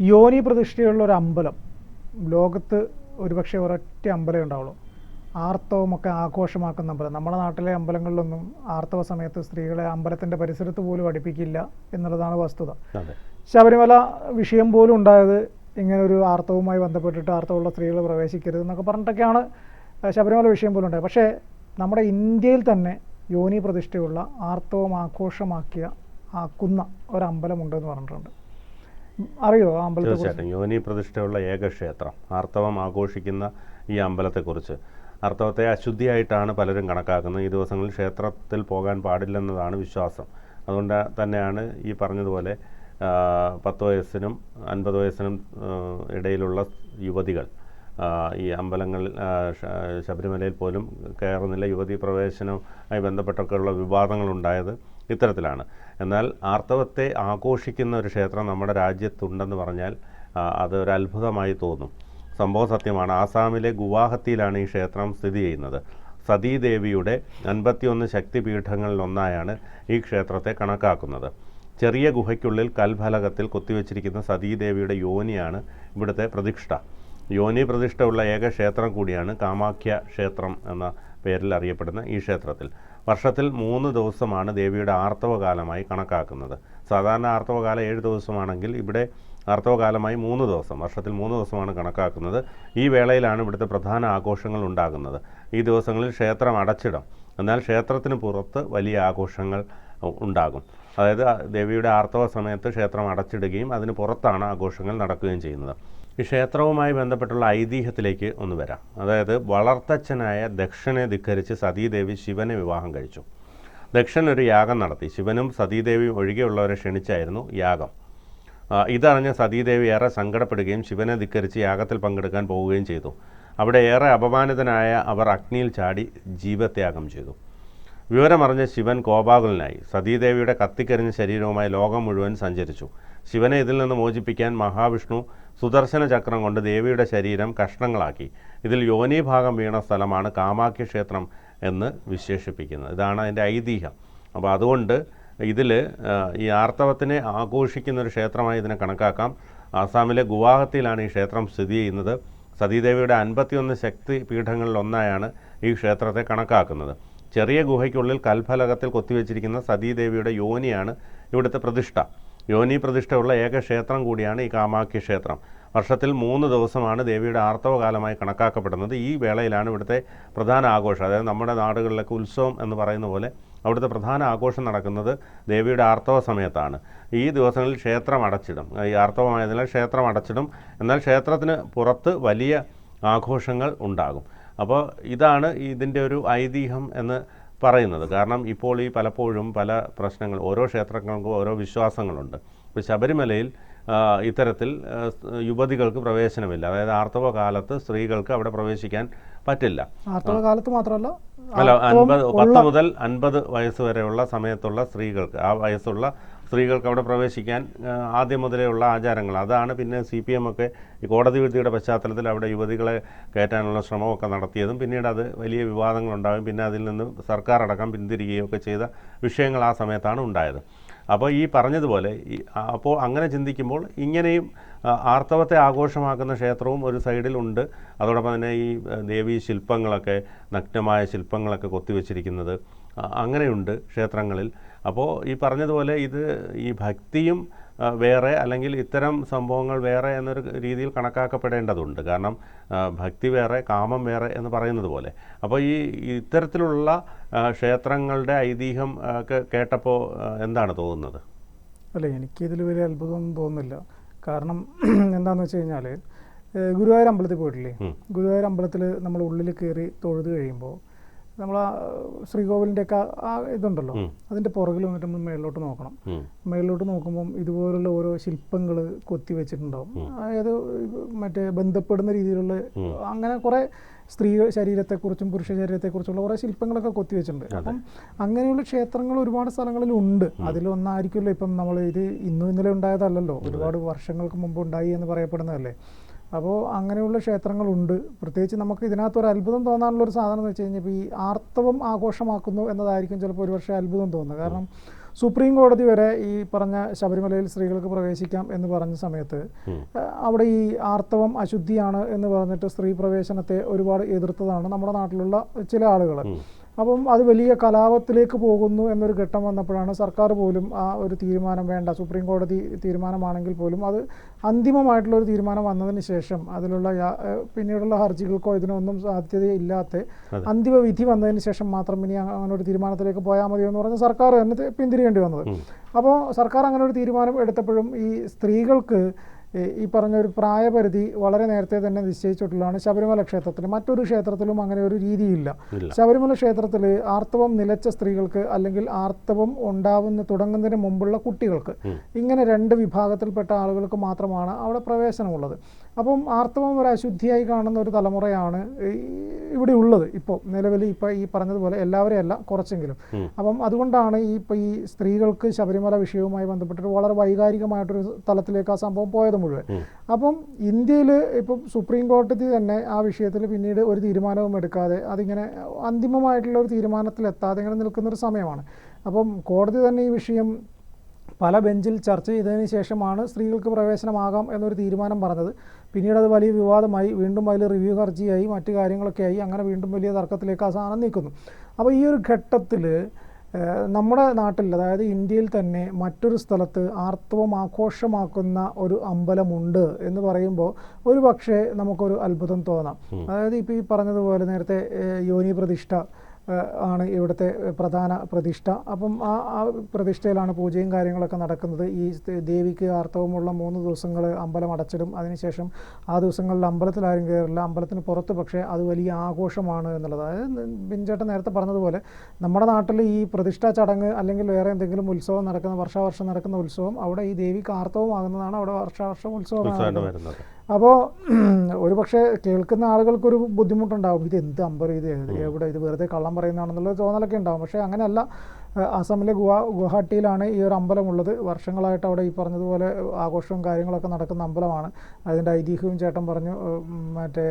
യോനി പ്രതിഷ്ഠയുള്ള ഒരു അമ്പലം. ലോകത്ത് ഒരുപക്ഷെ ഒരൊറ്റ അമ്പലം ഉണ്ടാവുള്ളൂ. ആർത്തവമൊക്കെ ആഘോഷമാക്കുന്ന അമ്പലം. നമ്മുടെ നാട്ടിലെ അമ്പലങ്ങളിലൊന്നും ആർത്തവ സമയത്ത് സ്ത്രീകളെ അമ്പലത്തിന്റെ പരിസരത്ത് പോലും അടുപ്പിക്കില്ല എന്നുള്ളതാണ് വസ്തുത. ശബരിമല വിഷയം പോലും ഉണ്ടായത് ഇങ്ങനെ ഒരു ആർത്തവുമായി ബന്ധപ്പെട്ടിട്ട് ആർത്തവമുള്ള സ്ത്രീകൾ പ്രവേശിക്കരുത് എന്നൊക്കെ പറഞ്ഞിട്ടൊക്കെയാണ് ശബരിമല വിഷയം പോലും ഉണ്ടായത്. പക്ഷേ നമ്മുടെ ഇന്ത്യയിൽ തന്നെ യോനി പ്രതിഷ്ഠയുള്ള ആർത്തവം ആഘോഷമാക്കിയ ആക്കുന്ന ഒരമ്പലമുണ്ടെന്ന് പറഞ്ഞിട്ടുണ്ട്. അറിയോ അമ്പലത്തെ തീർച്ചയായിട്ടും. യോനി പ്രതിഷ്ഠയുള്ള ഏക ക്ഷേത്രം ആർത്തവം ആഘോഷിക്കുന്ന ഈ അമ്പലത്തെക്കുറിച്ച്. ആർത്തവത്തെ അശുദ്ധിയായിട്ടാണ് പലരും കണക്കാക്കുന്നത്. ഈ ദിവസങ്ങളിൽ ക്ഷേത്രത്തിൽ പോകാൻ പാടില്ലെന്നതാണ് വിശ്വാസം. അതുകൊണ്ട് തന്നെയാണ് ഈ പറഞ്ഞതുപോലെ പത്ത് വയസ്സിനും അൻപത് വയസ്സിനും ഇടയിലുള്ള യുവതികൾ ഈ അമ്പലങ്ങളിൽ ശബരിമലയിൽ പോലും കയറുന്നില്ല. യുവതി പ്രവേശനവുമായി ബന്ധപ്പെട്ടൊക്കെയുള്ള വിവാദങ്ങളുണ്ടായത് ഇത്തരത്തിലാണ്. എന്നാൽ ആർത്തവത്തെ ആഘോഷിക്കുന്ന ഒരു ക്ഷേത്രം നമ്മുടെ രാജ്യത്തുണ്ടെന്ന് പറഞ്ഞാൽ അത് ഒരു അത്ഭുതമായി തോന്നും. സംഭവം സത്യമാണ്. ആസാമിലെ ഗുവാഹത്തിയിലാണ് ഈ ക്ഷേത്രം സ്ഥിതി ചെയ്യുന്നത്. സതീദേവിയുടെ അൻപത്തിയൊന്ന് ശക്തിപീഠങ്ങളിൽ ഒന്നായാണ് ഈ ക്ഷേത്രത്തെ കണക്കാക്കുന്നത്. ചെറിയ ഗുഹയ്ക്കുള്ളിൽ കൽഫലകത്തിൽ കൊത്തിവെച്ചിരിക്കുന്ന സതീദേവിയുടെ യോനിയാണ് ഇവിടുത്തെ പ്രതിഷ്ഠ. യോനി പ്രതിഷ്ഠയുള്ള ഏക ക്ഷേത്രം കൂടിയാണ് കാമാഖ്യ ക്ഷേത്രം എന്ന പേരിൽ അറിയപ്പെടുന്ന ഈ ക്ഷേത്രത്തിൽ. വർഷത്തിൽ മൂന്ന് ദിവസമാണ് ദേവിയുടെ ആർത്തവകാലമായി കണക്കാക്കുന്നത്. സാധാരണ ആർത്തവകാലം ഏഴ് ദിവസമാണെങ്കിൽ ഇവിടെ ആർത്തവകാലമായി മൂന്ന് ദിവസം വർഷത്തിൽ മൂന്ന് ദിവസമാണ് കണക്കാക്കുന്നത്. ഈ വേളയിലാണ് ഇവിടുത്തെ പ്രധാന ആഘോഷങ്ങൾ ഉണ്ടാകുന്നത്. ഈ ദിവസങ്ങളിൽ ക്ഷേത്രം അടച്ചിടും. എന്നാൽ ക്ഷേത്രത്തിന് പുറത്ത് വലിയ ആഘോഷങ്ങൾ ഉണ്ടാകും. അതായത് ദേവിയുടെ ആർത്തവ സമയത്ത് ക്ഷേത്രം അടച്ചിടുകയും അതിന് പുറത്താണ് ആഘോഷങ്ങൾ നടക്കുകയും ചെയ്യുന്നത്. ഈ ക്ഷേത്രവുമായി ബന്ധപ്പെട്ടുള്ള ഐതിഹ്യത്തിലേക്ക് ഒന്ന് വരാം. അതായത് വളർത്തച്ഛനായ ദക്ഷനെ ധിക്കരിച്ച് സതീദേവി ശിവനെ വിവാഹം കഴിച്ചു. ദക്ഷൻ ഒരു യാഗം നടത്തി. ശിവനും സതീദേവിയും ഒഴികെയുള്ളവരെ ക്ഷണിച്ചായിരുന്നു യാഗം. ഇതറിഞ്ഞ സതീദേവി ഏറെ സങ്കടപ്പെടുകയും ശിവനെ ധിക്കരിച്ച് യാഗത്തിൽ പങ്കെടുക്കാൻ പോവുകയും ചെയ്തു. അവിടെ ഏറെ അപമാനിതനായ അവർ അഗ്നിയിൽ ചാടി ജീവത്യാഗം ചെയ്തു. വിവരമറിഞ്ഞ ശിവൻ കോപാകുലനായി. സതീദേവിയുടെ കത്തിക്കരിഞ്ഞ ശരീരവുമായി ലോകം മുഴുവൻ സഞ്ചരിച്ചു. ശിവനെ ഇതിൽ നിന്ന് മോചിപ്പിക്കാൻ മഹാവിഷ്ണു സുദർശന ചക്രം കൊണ്ട് ദേവിയുടെ ശരീരം കഷ്ണങ്ങളാക്കി. ഇതിൽ യോനി ഭാഗം വീണ സ്ഥലമാണ് കാമാഖ്യ ക്ഷേത്രം എന്ന് വിശേഷിപ്പിക്കുന്നത്. ഇതാണ് അതിന്റെ ഐതിഹ്യം. അപ്പോൾ അതുകൊണ്ട് ഇതിൽ ഈ ആർത്തവത്തിനെ ആഘോഷിക്കുന്ന ഒരു ക്ഷേത്രമായി ഇതിനെ കണക്കാക്കാം. ആസാമിലെ ഗുവാഹത്തിയിലാണ് ഈ ക്ഷേത്രം സ്ഥിതി ചെയ്യുന്നത്. സതീദേവിയുടെ അൻപത്തിയൊന്ന് ശക്തി പീഠങ്ങളിൽ ഒന്നായാണ് ഈ ക്ഷേത്രത്തെ കണക്കാക്കുന്നത്. ചെറിയ ഗുഹയ്ക്കുള്ളിൽ കൽഫലകത്തിൽ കൊത്തിവെച്ചിരിക്കുന്ന സതീദേവിയുടെ യോനിയാണ് ഇവിടുത്തെ പ്രതിഷ്ഠ. യോനി പ്രതിഷ്ഠയുള്ള ഏക ക്ഷേത്രം കൂടിയാണ് ഈ കാമാഖ്യ ക്ഷേത്രം. വർഷത്തിൽ മൂന്ന് ദിവസമാണ് ദേവിയുടെ ആർത്തവകാലമായി കണക്കാക്കപ്പെടുന്നത്. ഈ വേളയിലാണ് ഇവിടുത്തെ പ്രധാന ആഘോഷം. അതായത് നമ്മുടെ നാടുകളിലൊക്കെ ഉത്സവം എന്ന് പറയുന്ന പോലെ അവിടുത്തെ പ്രധാന ആഘോഷം നടക്കുന്നത് ദേവിയുടെ ആർത്തവ സമയത്താണ്. ഈ ദിവസങ്ങളിൽ ക്ഷേത്രം അടച്ചിടും. ഈ ആർത്തവമായതിനാൽ ക്ഷേത്രം അടച്ചിടും. എന്നാൽ ക്ഷേത്രത്തിന് പുറത്ത് വലിയ ആഘോഷങ്ങൾ ഉണ്ടാകും. അപ്പോൾ ഇതാണ് ഇതിന്റെ ഒരു ഐതിഹ്യം എന്ന് പറയുന്നത്. കാരണം ഇപ്പോൾ ഈ പലപ്പോഴും പല പ്രശ്നങ്ങൾ ഓരോ ക്ഷേത്രങ്ങൾക്കും ഓരോ വിശ്വാസങ്ങളുണ്ട്. ഇപ്പോൾ ശബരിമലയിൽ ഇത്തരത്തിൽ യുവതികൾക്ക് പ്രവേശനമില്ല. അതായത് ആർത്തവ കാലത്ത് സ്ത്രീകൾക്ക് അവിടെ പ്രവേശിക്കാൻ പറ്റില്ല. ആർത്തവ കാലത്ത് മാത്രമല്ല അല്ല അൻപത് പത്ത് മുതൽ അൻപത് വയസ്സ് വരെയുള്ള സമയത്തുള്ള സ്ത്രീകൾക്ക് ആ വയസ്സുള്ള സ്ത്രീകൾക്ക് അവിടെ പ്രവേശിക്കാൻ ആദ്യം മുതലേ ഉള്ള ആചാരങ്ങൾ. അതാണ് പിന്നെ സി പി എം ഒക്കെ ഈ കോടതി വിധിയുടെ പശ്ചാത്തലത്തിൽ അവിടെ യുവതികളെ കയറ്റാനുള്ള ശ്രമമൊക്കെ നടത്തിയതും പിന്നീട് അത് വലിയ വിവാദങ്ങളുണ്ടാകും പിന്നെ അതിൽ നിന്ന് സർക്കാർ അടക്കം പിന്തിരികുകയൊക്കെ ചെയ്ത വിഷയങ്ങൾ ആ സമയത്താണ് ഉണ്ടായത്. അപ്പോൾ ഈ പറഞ്ഞതുപോലെ അപ്പോൾ അങ്ങനെ ചിന്തിക്കുമ്പോൾ ഇങ്ങനെയും ആർത്തവത്തെ ആഘോഷമാക്കുന്ന ക്ഷേത്രവും ഒരു സൈഡിലുണ്ട് അതോടൊപ്പം തന്നെ ഈ ദേവീ ശില്പങ്ങളൊക്കെ നഗ്നമായ ശില്പങ്ങളൊക്കെ കൊത്തിവെച്ചിരിക്കുന്നത്. അങ്ങനെയുണ്ട് ക്ഷേത്രങ്ങളിൽ. അപ്പോൾ ഈ പറഞ്ഞതുപോലെ ഇത് ഈ ഭക്തിയും വേറെ അല്ലെങ്കിൽ ഇത്തരം സംഭവങ്ങൾ വേറെ എന്നൊരു രീതിയിൽ കണക്കാക്കപ്പെടേണ്ടതുണ്ട്. കാരണം ഭക്തി വേറെ കാമം വേറെ എന്ന് പറയുന്നത് പോലെ. അപ്പോൾ ഈ ഇത്തരത്തിലുള്ള ക്ഷേത്രങ്ങളുടെ ഐതിഹ്യം ഒക്കെ കേട്ടപ്പോൾ എന്താണ് തോന്നുന്നത്? അല്ല എനിക്കിതിൽ വലിയ അത്ഭുതമൊന്നും തോന്നുന്നില്ല. കാരണം എന്താണെന്ന് വെച്ച് കഴിഞ്ഞാൽ ഗുരുവായൂർ അമ്പലത്തിൽ പോയിട്ടില്ലേ. ഗുരുവായൂർ അമ്പലത്തിൽ നമ്മൾ ഉള്ളിൽ കയറി തൊഴുത് കഴിയുമ്പോൾ നമ്മൾ ആ ശ്രീകോവിലിന്റെ ഒക്കെ ആ ഇതുണ്ടല്ലോ. അതിന്റെ പുറകിൽ വന്നിട്ട് നമ്മൾ മേളിലോട്ട് നോക്കണം. മേളിലോട്ട് നോക്കുമ്പം ഇതുപോലുള്ള ഓരോ ശില്പങ്ങൾ കൊത്തി വെച്ചിട്ടുണ്ടാവും. അതായത് മറ്റേ ബന്ധപ്പെടുന്ന രീതിയിലുള്ള അങ്ങനെ കുറേ സ്ത്രീ ശരീരത്തെക്കുറിച്ചും പുരുഷ ശരീരത്തെക്കുറിച്ചുള്ള കുറേ ശില്പങ്ങളൊക്കെ കൊത്തി വെച്ചിട്ടുണ്ട്. അപ്പം അങ്ങനെയുള്ള ക്ഷേത്രങ്ങൾ ഒരുപാട് സ്ഥലങ്ങളിലുണ്ട്. അതിലൊന്നായിരിക്കുമല്ലോ ഇപ്പം നമ്മൾ ഇത് ഇന്നും ഇന്നലെ ഉണ്ടായതല്ലല്ലോ. ഒരുപാട് വർഷങ്ങൾക്ക് മുമ്പ് ഉണ്ടായി എന്ന് പറയപ്പെടുന്നതല്ലേ. അപ്പോൾ അങ്ങനെയുള്ള ക്ഷേത്രങ്ങളുണ്ട്. പ്രത്യേകിച്ച് നമുക്ക് ഇതിനകത്ത് ഒരു അത്ഭുതം തോന്നാനുള്ള ഒരു സാധനം എന്ന് വെച്ച് കഴിഞ്ഞാൽ ഇപ്പോൾ ഈ ആർത്തവം ആഘോഷമാക്കുന്നു എന്നതായിരിക്കും ചിലപ്പോൾ ഒരു പക്ഷേ അത്ഭുതം തോന്നുന്നത്. കാരണം സുപ്രീം കോടതി വരെ ഈ പറഞ്ഞ ശബരിമലയിൽ സ്ത്രീകൾക്ക് പ്രവേശിക്കാം എന്ന് പറഞ്ഞ സമയത്ത് അവിടെ ഈ ആർത്തവം അശുദ്ധിയാണ് എന്ന് പറഞ്ഞിട്ട് സ്ത്രീ പ്രവേശനത്തെ ഒരുപാട് എതിർത്തതാണ് നമ്മുടെ നാട്ടിലുള്ള ചില ആളുകൾ. അപ്പം അത് വലിയ കലാപത്തിലേക്ക് പോകുന്നു എന്നൊരു ഘട്ടം വന്നപ്പോഴാണ് സർക്കാർ പോലും ആ ഒരു തീരുമാനം വേണ്ട സുപ്രീം കോടതി തീരുമാനമാണെങ്കിൽ പോലും അത് അന്തിമമായിട്ടുള്ള ഒരു തീരുമാനം വന്നതിന് ശേഷം അതിലുള്ള പിന്നീടുള്ള ഹർജികൾക്കോ ഇതിനൊന്നും സാധ്യതയില്ലാത്ത അന്തിമ വിധി വന്നതിന് ശേഷം മാത്രം ഇനി അങ്ങനെ ഒരു തീരുമാനത്തിലേക്ക് പോയാൽ മതി എന്ന് പറഞ്ഞ് സർക്കാർ തന്നെ പിന്തിരിയേണ്ടി വന്നത്. അപ്പോൾ സർക്കാർ അങ്ങനെ ഒരു തീരുമാനം എടുത്തപ്പോഴും ഈ സ്ത്രീകൾക്ക് ഈ- പറഞ്ഞ ഒരു പ്രായപരിധി വളരെ നേരത്തെ തന്നെ നിശ്ചയിച്ചിട്ടുള്ളതാണ് ശബരിമല ക്ഷേത്രത്തിൽ. മറ്റൊരു ക്ഷേത്രത്തിലും അങ്ങനെ ഒരു രീതിയില്ല. ശബരിമല ക്ഷേത്രത്തിൽ ആർത്തവം നിലച്ച സ്ത്രീകൾക്ക് അല്ലെങ്കിൽ ആർത്തവം ഉണ്ടാവുന്ന തുടങ്ങുന്നതിന് മുമ്പുള്ള കുട്ടികൾക്ക് ഇങ്ങനെ രണ്ട് വിഭാഗത്തിൽപ്പെട്ട ആളുകൾക്ക് മാത്രമാണ് അവിടെ പ്രവേശനമുള്ളത്. അപ്പം ആർത്തവം ഒരു അശുദ്ധിയായി കാണുന്ന ഒരു തലമുറയാണ് ഇവിടെ ഉള്ളത് ഇപ്പോൾ നിലവിൽ ഇപ്പോൾ ഈ പറഞ്ഞതുപോലെ എല്ലാവരെയല്ല കുറച്ചെങ്കിലും. അപ്പം അതുകൊണ്ടാണ് ഈ ഇപ്പോൾ ഈ സ്ത്രീകൾക്ക് ശബരിമല വിഷയവുമായി ബന്ധപ്പെട്ടിട്ട് വളരെ വൈകാരികമായിട്ടൊരു തലത്തിലേക്ക് ആ സംഭവം പോയത് മുഴുവൻ. അപ്പം ഇന്ത്യയിൽ ഇപ്പം സുപ്രീം കോടതി തന്നെ ആ വിഷയത്തിൽ പിന്നീട് ഒരു തീരുമാനവും എടുക്കാതെ അതിങ്ങനെ അന്തിമമായിട്ടുള്ള ഒരു തീരുമാനത്തിലെത്താതെ ഇങ്ങനെ നിൽക്കുന്നൊരു സമയമാണ്. അപ്പം കോടതി തന്നെ ഈ വിഷയം പല ബെഞ്ചിൽ ചർച്ച ചെയ്തതിന് ശേഷമാണ് സ്ത്രീകൾക്ക് പ്രവേശനമാകാം എന്നൊരു തീരുമാനം പറഞ്ഞത്. പിന്നീട് അത് വലിയ വിവാദമായി വീണ്ടും അതിൽ റിവ്യൂ ഹർജിയായി മറ്റു കാര്യങ്ങളൊക്കെ ആയി അങ്ങനെ വീണ്ടും വലിയ തർക്കത്തിലേക്ക് ആ സാധനം നീക്കുന്നു. അപ്പോൾ ഈ ഒരു ഘട്ടത്തിൽ നമ്മുടെ നാട്ടിൽ അതായത് ഇന്ത്യയിൽ തന്നെ മറ്റൊരു സ്ഥലത്ത് ആർത്തവം ആഘോഷമാക്കുന്ന ഒരു അമ്പലമുണ്ട് എന്ന് പറയുമ്പോൾ ഒരു പക്ഷേ നമുക്കൊരു അത്ഭുതം തോന്നാം. അതായത് ഇപ്പോൾ ഈ പറഞ്ഞതുപോലെ നേരത്തെ യോനി പ്രതിഷ്ഠ ആണ് ഇവിടുത്തെ പ്രധാന പ്രതിഷ്ഠ. അപ്പം ആ ആ പ്രതിഷ്ഠയിലാണ് പൂജയും കാര്യങ്ങളൊക്കെ നടക്കുന്നത്. ഈ ദേവിക്ക് ആർത്തവമുള്ള മൂന്ന് ദിവസങ്ങൾ അമ്പലം അടച്ചിടും. അതിനുശേഷം ആ ദിവസങ്ങളിൽ അമ്പലത്തിൽ ആരും കയറില്ല. അമ്പലത്തിന് പുറത്ത് പക്ഷേ അത് വലിയ ആഘോഷമാണ് എന്നുള്ളത്. അതായത് ബിൻചേട്ടൻ നേരത്തെ പറഞ്ഞതുപോലെ നമ്മുടെ നാട്ടിൽ ഈ പ്രതിഷ്ഠാ ചടങ്ങ് അല്ലെങ്കിൽ വേറെ എന്തെങ്കിലും ഉത്സവം നടക്കുന്ന വർഷാവർഷം നടക്കുന്ന ഉത്സവം അവിടെ ഈ ദേവിക്ക് ആർത്തവമാകുന്നതാണ് അവിടെ വർഷാവർഷം ഉത്സവം അപ്പോൾ ഒരു പക്ഷേ കേൾക്കുന്ന ആളുകൾക്കൊരു ബുദ്ധിമുട്ടുണ്ടാവും. ഇത് എന്ത് അമ്പർ ഇത് എവിടെ ഇത് വെറുതെ കള്ളം പറയുന്നതാണെന്നുള്ള തോന്നലൊക്കെ ഉണ്ടാവും. പക്ഷേ അങ്ങനെയല്ല അസമിലെ ഗുവാ ഗുവാഹട്ടിയിലാണ് ഈ ഒരു അമ്പലമുള്ളത്. വർഷങ്ങളായിട്ട് അവിടെ ഈ പറഞ്ഞതുപോലെ ആഘോഷവും കാര്യങ്ങളൊക്കെ നടക്കുന്ന അമ്പലമാണ്. അതിന്റെ ഐതിഹ്യവും ചേട്ടൻ പറഞ്ഞു മറ്റേ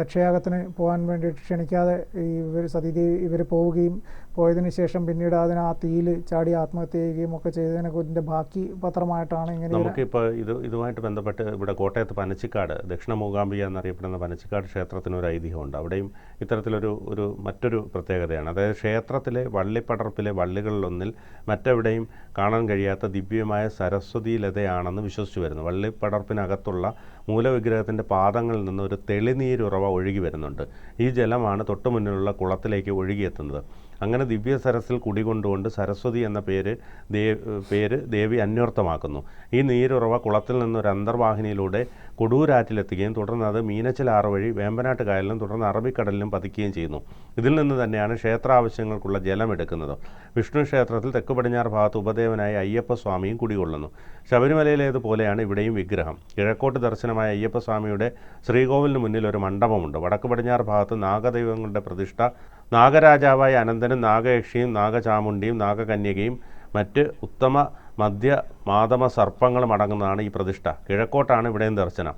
ദക്ഷയാഗത്തിന് പോകാൻ വേണ്ടിയിട്ട് ക്ഷണിക്കാതെ ഇവർ സതീദേവി ഇവർ പോവുകയും പോയതിന് ശേഷം പിന്നീട് അതിന് ആ തീയിൽ ചാടി ആത്മഹത്യ ചെയ്യുകയും ഒക്കെ ചെയ്തതിനെ ഇതിന്റെ ബാക്കി പത്രമായിട്ടാണ് ഇങ്ങനെ നമുക്കിപ്പോൾ ഇത് ഇതുമായിട്ട് ബന്ധപ്പെട്ട് ഇവിടെ കോട്ടയത്ത് പനച്ചിക്കാട് ദക്ഷിണ മൂകാംബിക എന്നറിയപ്പെടുന്ന പനച്ചിക്കാട് ക്ഷേത്രത്തിന് ഒരു ഐതിഹ്യമുണ്ട്. അവിടെയും ഇത്തരത്തിലൊരു ഒരു മറ്റൊരു പ്രത്യേകതയാണ്. അതായത് ക്ഷേത്രത്തിലെ വള്ളിപ്പടർപ്പിലെ വള്ളികളിലൊന്നിൽ മറ്റെവിടെയും കാണാൻ കഴിയാത്ത ദിവ്യമായ സരസ്വതി ലതയാണെന്ന് വിശ്വസിച്ചു വരുന്നു. വള്ളിപ്പടർപ്പിനകത്തുള്ള മൂലവിഗ്രഹത്തിന്റെ പാദങ്ങളിൽ നിന്ന് ഒരു തെളിനീരുറവ ഒഴുകി വരുന്നുണ്ട്. ഈ ജലമാണ് തൊട്ടു മുന്നിലുള്ള കുളത്തിലേക്ക് ഒഴുകിയെത്തുന്നത്. അങ്ങനെ ദിവ്യ സരസിൽ കുടികൊണ്ടുകൊണ്ട് സരസ്വതി എന്ന പേര് ദേ പേര് ദേവി അന്വർത്ഥമാക്കുന്നു. ഈ നീരുറവ കുളത്തിൽ നിന്നൊരു അന്തർവാഹിനിയിലൂടെ കൊടൂരാറ്റിലെത്തുകയും തുടർന്ന് അത് മീനച്ചിലാറ് വഴി വേമ്പനാട്ട് കായലിലും തുടർന്ന് അറബിക്കടലിലും പതിക്കുകയും ചെയ്യുന്നു. ഇതിൽ നിന്ന് തന്നെയാണ് ക്ഷേത്രാവശ്യങ്ങൾക്കുള്ള ജലം എടുക്കുന്നത്. വിഷ്ണു ക്ഷേത്രത്തിൽ തെക്ക് പടിഞ്ഞാറ് ഭാഗത്ത് ഉപദേവനായ അയ്യപ്പസ്വാമിയും കുടികൊള്ളുന്നു. ശബരിമലയിലേതുപോലെയാണ് ഇവിടെയും വിഗ്രഹം. കിഴക്കോട്ട് ദർശനമായ അയ്യപ്പസ്വാമിയുടെ ശ്രീകോവിലിന് മുന്നിൽ ഒരു മണ്ഡപമുണ്ട്. വടക്ക് പടിഞ്ഞാറ് ഭാഗത്ത് നാഗദൈവങ്ങളുടെ പ്രതിഷ്ഠ. നാഗരാജാവായ അനന്തനും നാഗയക്ഷിയും നാഗചാമുണ്ടിയും നാഗകന്യകയും മറ്റ് ഉത്തമ മധ്യ മാതമ സർപ്പങ്ങളും അടങ്ങുന്നതാണ് ഈ പ്രതിഷ്ഠ. കിഴക്കോട്ടാണ് ഇവിടെയും ദർശനം.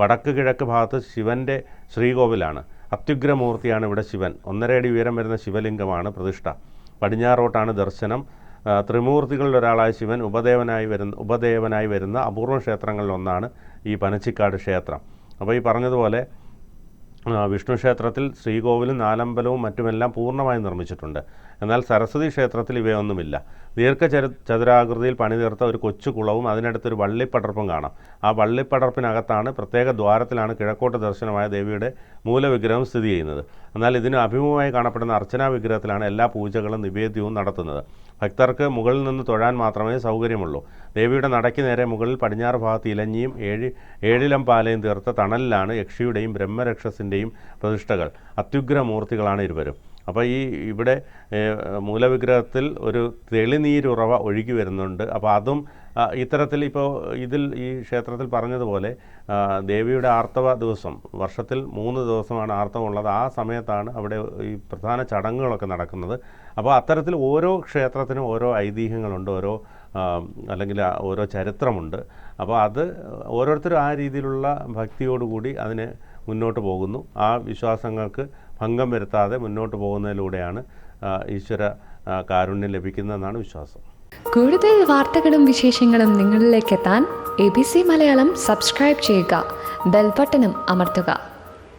വടക്ക് കിഴക്ക് ഭാഗത്ത് ശിവന്റെ ശ്രീകോവിലാണ്. അത്യുഗ്രമൂർത്തിയാണ് ഇവിടെ ശിവൻ. ഒന്നരയടി ഉയരം വരുന്ന ശിവലിംഗമാണ് പ്രതിഷ്ഠ. പടിഞ്ഞാറോട്ടാണ് ദർശനം. ത്രിമൂർത്തികളുടെ ഒരാളായ ശിവൻ ഉപദേവനായി വരുന്ന ഉപദേവനായി വരുന്ന അപൂർവ ക്ഷേത്രങ്ങളിലൊന്നാണ് ഈ പനച്ചിക്കാട് ക്ഷേത്രം. അപ്പോൾ ഈ പറഞ്ഞതുപോലെ വിഷ്ണു ക്ഷേത്രത്തിൽ ശ്രീകോവിലും നാലമ്പലവും മറ്റുമെല്ലാം പൂർണമായി നിർമ്മിച്ചിട്ടുണ്ട്. എന്നാൽ സരസ്വതി ക്ഷേത്രത്തിൽ ഇവയൊന്നുമില്ല. ദീർഘചര ചതുരാകൃതിയിൽ പണിതീർത്ത ഒരു കൊച്ചു കുളവും അതിനടുത്തൊരു വള്ളിപ്പടർപ്പും കാണാം. ആ വള്ളിപ്പടർപ്പിനകത്താണ് പ്രത്യേക ദ്വാരത്തിലാണ് കിഴക്കോട്ട് ദർശനമായ ദേവിയുടെ മൂലവിഗ്രഹം സ്ഥിതി ചെയ്യുന്നത്. എന്നാൽ ഇതിന് അഭിമുഖമായി കാണപ്പെടുന്ന അർച്ചനാ വിഗ്രഹത്തിലാണ് എല്ലാ പൂജകളും നിവേദ്യവും നടത്തുന്നത്. ഭക്തർക്ക് മുകളിൽ നിന്ന് തൊഴാൻ മാത്രമേ സൗകര്യമുള്ളൂ. ദേവിയുടെ നടയ്ക്ക് നേരെ മുകളിൽ പടിഞ്ഞാറ് ഭാഗത്ത് ഇലഞ്ഞിയും ഏഴ് ഏഴിലം പാലയും തീർത്ത തണലിലാണ് യക്ഷിയുടെയും ബ്രഹ്മരക്ഷസിന്റെയും പ്രതിഷ്ഠകൾ. അത്യുഗ്രമൂർത്തികളാണ് ഇരുവരും. അപ്പോൾ ഈ ഇവിടെ മൂലവിഗ്രഹത്തിൽ ഒരു തെളിനീരുറവ ഒഴുകി വരുന്നുണ്ട്. അപ്പോൾ അതും ഇത്തരത്തിൽ ഇപ്പോൾ ഇതിൽ ഈ ക്ഷേത്രത്തിൽ പറഞ്ഞതുപോലെ ദേവിയുടെ ആർത്തവ ദിവസം വർഷത്തിൽ മൂന്ന് ദിവസമാണ് ആർത്തവമുള്ളത്. ആ സമയത്താണ് അവിടെ ഈ പ്രധാന ചടങ്ങുകളൊക്കെ നടക്കുന്നത്. അപ്പോൾ അത്തരത്തിൽ ഓരോ ക്ഷേത്രത്തിനും ഓരോ ഐതിഹ്യങ്ങളുണ്ട് ഓരോ അല്ലെങ്കിൽ ഓരോ ചരിത്രമുണ്ട്. അപ്പോൾ അത് ഓരോരുത്തരും ആ രീതിയിലുള്ള ഭക്തിയോടുകൂടി അതിനെ മുന്നോട്ട് പോകുന്നു. ആ വിശ്വാസങ്ങൾക്ക് ഭംഗം വരുത്താതെ മുന്നോട്ട് പോകുന്നതിലൂടെയാണ് ഈശ്വര കാരുണ്യം ലഭിക്കുന്നതെന്നാണ് വിശ്വാസം. കൂടുതൽ വാർത്തകളും വിശേഷങ്ങളും നിങ്ങളിലേക്ക് എത്താൻ A B C Malayalam subscribe ചെയ്യുക ബെൽബട്ടനും അമർത്തുക.